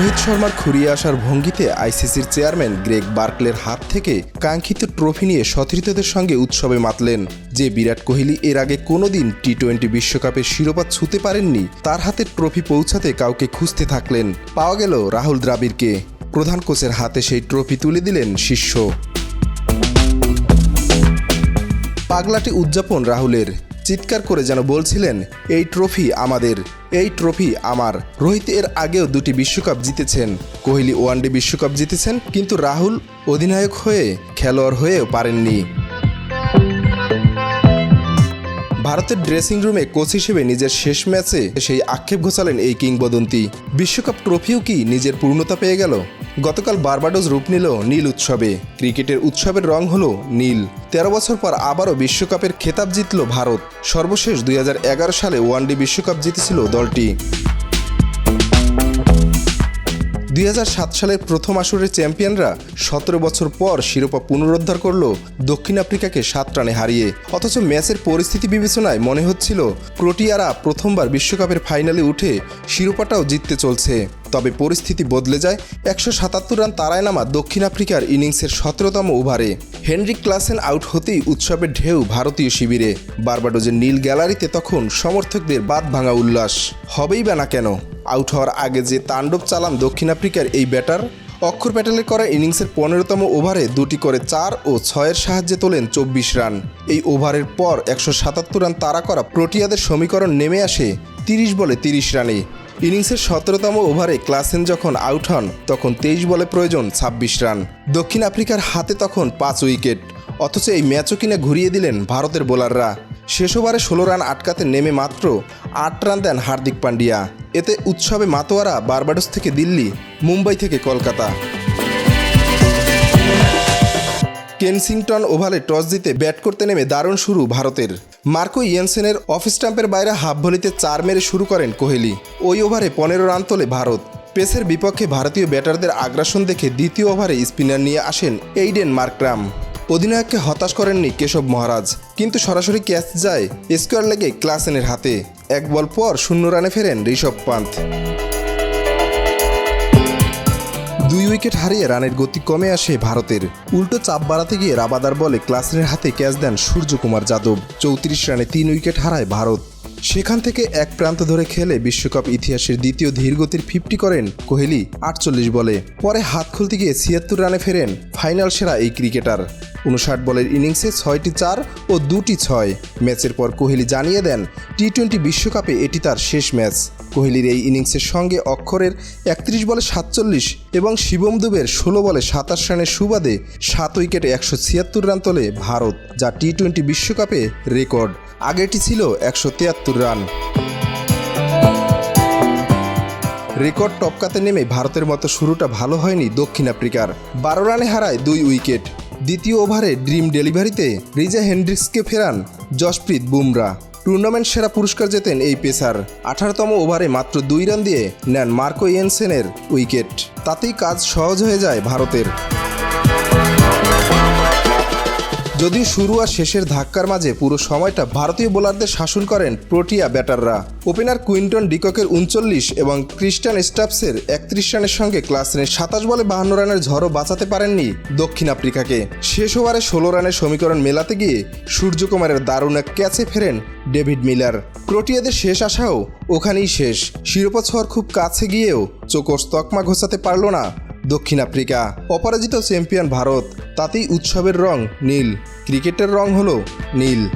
রোহিত শর্মার খুঁড়িয়ে আসার ভঙ্গিতে আইসিসির চেয়ারম্যান গ্রেগ বার্কলের হাত থেকে কাঙ্ক্ষিত ট্রফি নিয়ে সতীর্থদের সঙ্গে উৎসবে মাতলেন। যে বিরাট কোহলি এর আগে কোনোদিন টি টোয়েন্টি বিশ্বকাপের শিরোপা ছুঁতে পারেননি, তার হাতে ট্রফি পৌঁছাতে কাউকে খুঁজতে থাকলেন। পাওয়া গেল রাহুল দ্রাবিড়কে। প্রধান কোচের হাতে সেই ট্রফি তুলে দিলেন শিষ্য পাগলাটি উদযাপন রাহুলের। চিৎকার করে যেন বলছিলেন, এই ট্রফি আমাদের, এই ট্রফি আমার। রোহিত এর আগেও দুটি বিশ্বকাপ জিতেছেন। কোহলি ওয়ানডে বিশ্বকাপ জিতেছেন, কিন্তু রাহুল অধিনায়ক হয়ে খেলোয়াড় হয়েও পারেননি। ভারতের ড্রেসিং রুমে কোচ হিসেবে নিজের শেষ ম্যাচে সেই আক্ষেপ ঘোচালেন এই কিংবদন্তি। বিশ্বকাপ ট্রফিও কি নিজের পূর্ণতা পেয়ে গেল? গতকাল বারবাডোজ রূপ নিল নীল উৎসবে। ক্রিকেটের উৎসবের রং হলো নীল। তেরো বছর পর আবারও বিশ্বকাপের খেতাব জিতল ভারত। সর্বশেষ দুই হাজার এগারো সালে ওয়ানডে বিশ্বকাপ জিতেছিল দলটি। দুই হাজার সাত সালের প্রথম আসরের চ্যাম্পিয়নরা সতেরো বছর পর শিরোপা পুনরুদ্ধার করল দক্ষিণ আফ্রিকাকে সাত রানে হারিয়ে। অথচ ম্যাচের পরিস্থিতি বিবেচনায় মনে হচ্ছিল ক্রোটিয়ারা প্রথমবার বিশ্বকাপের ফাইনালে উঠে শিরোপাটাও জিততে চলছে। তবে পরিস্থিতি বদলে যায় একশো সাতাত্তর রান তারায় নামা দক্ষিণ আফ্রিকার ইনিংসের সতেরোতম ওভারে। হেনরিক ক্লাসেন আউট হতেই উৎসবের ঢেউ ভারতীয় শিবিরে। বারবাডোজের নীল গ্যালারিতে তখন সমর্থকদের বাদ ভাঙা উল্লাস। হবেই বা না কেন? আউট হওয়ার আগে যে তাণ্ডব চালান দক্ষিণ আফ্রিকার এই ব্যাটার, অক্ষর প্যাটেলের করা ইনিংসের পনেরোতম ওভারে দুটি করে চার ও ছয়ের সাহায্যে তোলেন চব্বিশ রান। এই ওভারের পর একশো সাতাত্তর রান তাড়া করা প্রোটিয়াদের সমীকরণ নেমে আসে তিরিশ বলে তিরিশ রানে। ইনিংসের সতেরোতম ওভারে ক্লাসেন যখন আউট হন, তখন তেইশ বলে প্রয়োজন ছাব্বিশ রান। দক্ষিণ আফ্রিকার হাতে তখন পাঁচ উইকেট। অথচ এই ম্যাচও কিনে ঘুরিয়ে দিলেন ভারতের বোলাররা। শেষ ওভারে ষোলো রান আটকাতে নেমে মাত্র আট রান দেন হার্দিক পান্ডিয়া। এতে উৎসবে মাতোয়ারা, বারবাডোস থেকে দিল্লি, মুম্বাই থেকে কলকাতা। কেনসিংটন ওভালে টস জিতে ব্যাট করতে নেমে দারুণ শুরু ভারতের। মার্কো ইয়েনসেনের অফ স্টাম্পের বাইরে হাফ ভলিতে চার মেরে শুরু করেন কোহলি। ওই ওভারে পনেরো রান তোলে ভারত। পেসের বিপক্ষে ভারতীয় ব্যাটারদের আগ্রাসন দেখে দ্বিতীয় ওভারে স্পিনার নিয়ে আসেন এইডেন মার্করাম। অধিনায়ককে হতাশ করেননি কেশব মহারাজ, কিন্তু সরাসরি ক্যাচ যায় স্কোয়ার লেগে ক্লাসেনের হাতে। এক বল পর শূন্য রানে ফেরেন ঋষভ পান্থ। দুই উইকেট হারিয়ে রানের গতি কমে আসে ভারতের। উল্টো চাপ বাড়াতে গিয়ে রাবাদার বলে ক্লাসেনের হাতে ক্যাচ দেন সূর্যকুমার যাদব। চৌত্রিশ রানে তিন উইকেট হারায় ভারত। সেখান থেকে এক প্রান্ত ধরে খেলে বিশ্বকাপ ইতিহাসের দ্বিতীয় ধীরগতির ফিফটি করেন কোহলি আটচল্লিশ বলে। পরে হাত খুলতে গিয়ে ছিয়াত্তর রানে ফেরেন ফাইনাল সেরা এই ক্রিকেটার। উনষাট বলের ইনিংসে ছয়টি চার ও দুটি ছয়। ম্যাচের পর কোহলি জানিয়ে দেন, টি টোয়েন্টি বিশ্বকাপে এটি তার শেষ ম্যাচ। কোহলির এই ইনিংসের সঙ্গে অক্ষরের একত্রিশ বলে সাতচল্লিশ এবং শিবম দুবের ষোলো বলে সাতাশ রানের সুবাদে সাত উইকেটে একশো ছিয়াত্তর রান তোলে ভারত, যা টি টোয়েন্টি বিশ্বকাপে রেকর্ড। আগেটি ছিল একশো তিয়াত্তর রান। রেকর্ড টপকাতে নেমে ভারতের মতো শুরুটা ভালো হয়নি দক্ষিণ আফ্রিকার। বারো রানে হারায় দুই উইকেট। দ্বিতীয় ওভারে ড্রিম ডেলিভারিতে রিজা হেন্ড্রিক্সকে ফেরান জসপ্রীত বুমরা। টুর্নামেন্ট সেরা পুরস্কার জেতেন এই পেসার। আঠারোতম ওভারে মাত্র দুই রান দিয়ে নেন মার্কো ইয়েনসেনের উইকেট। তাতেই কাজ সহজ হয়ে যায় ভারতের। যদিও শুরু আর শেষের ধাক্কার মাঝে পুরো সময়টা ভারতীয় বোলারদের শাসন করেন প্রোটিয়া ব্যাটাররা। ওপেনার কুইন্টন ডিককের উনচল্লিশ এবং ক্রিস্টান স্টাফসের একত্রিশ রানের সঙ্গে ক্লাসেনের সাতাশ বলে বাহান্ন রানের ঝড়ও বাঁচাতে পারেননি দক্ষিণ আফ্রিকাকে। শেষ ওভারে ষোলো রানের সমীকরণ মেলাতে গিয়ে সূর্যকুমারের দারুণ এক ক্যাচে ফেরেন ডেভিড মিলার। ক্রোটিয়াদের শেষ আশাও ওখানেই শেষ। শিরোপা ছোঁয়ার খুব কাছে গিয়েও চোকস তকমা ঘোষাতে পারল না দক্ষিণ আফ্রিকা। অপরাজিত চ্যাম্পিয়ন ভারত তাতেই উৎসবের রং নীল। ক্রিকেটের রং হলো নীল।